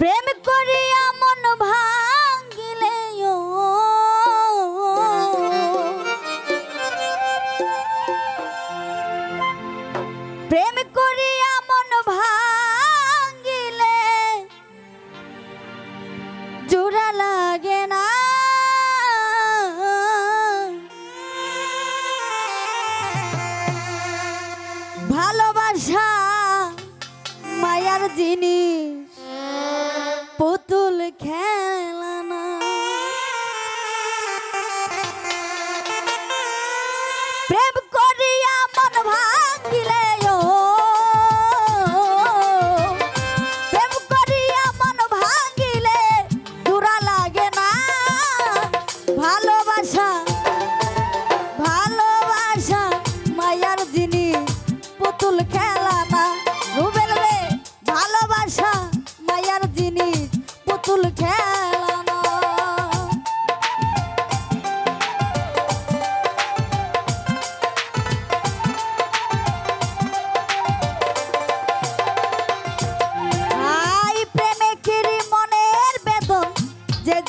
প্রেম করে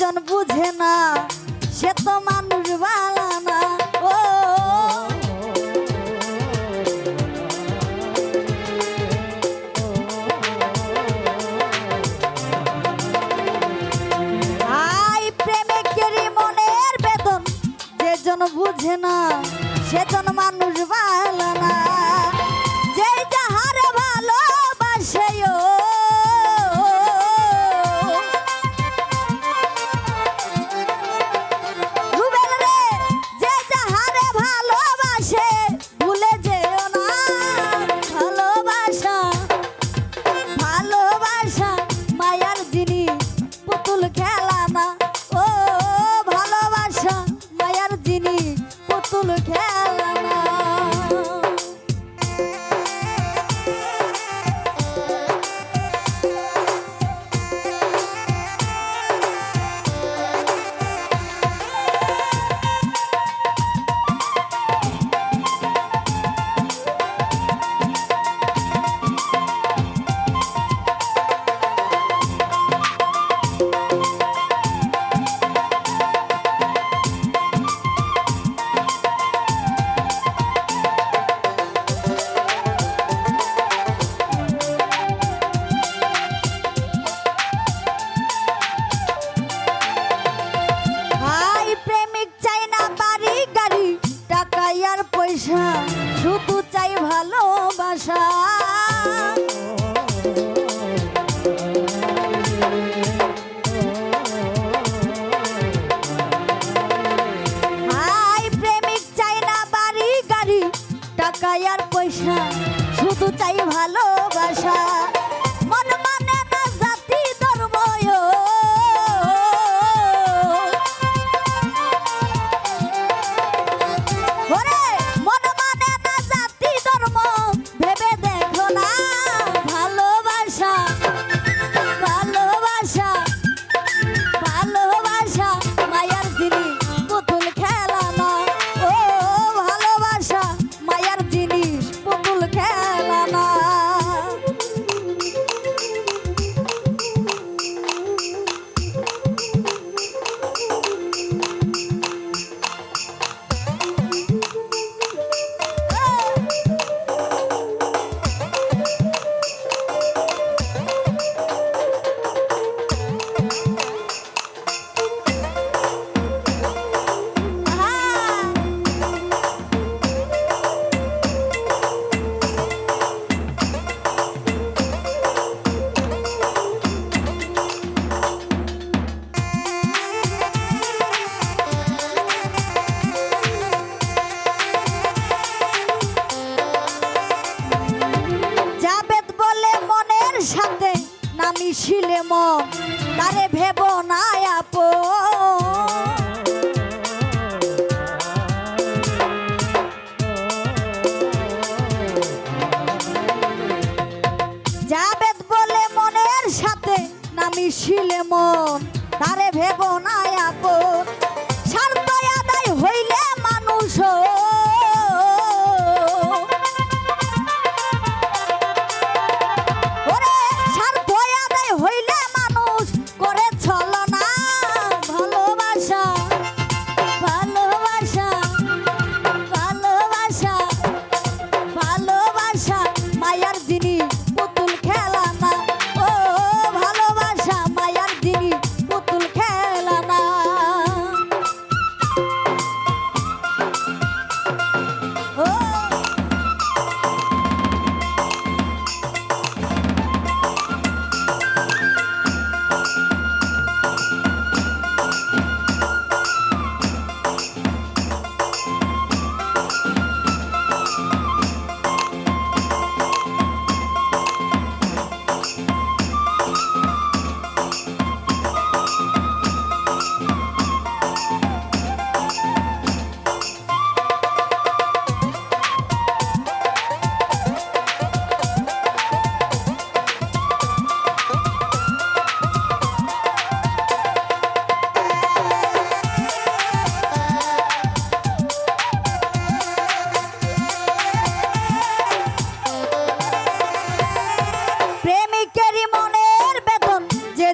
একজন বুঝে না, সে তো মানুষ বালা না। ও, আই প্রেমিকের মনের বেদন, যেজন বুঝে না, সেজন মানুষ বালা ভালোবাসা শুধু তাই ভালোবাসা। দিছিলে ম তারে ভেব না আপো। যাবেদ বলে মনের সাথে না মিশিলে মন।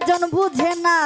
একজন বুঝে না।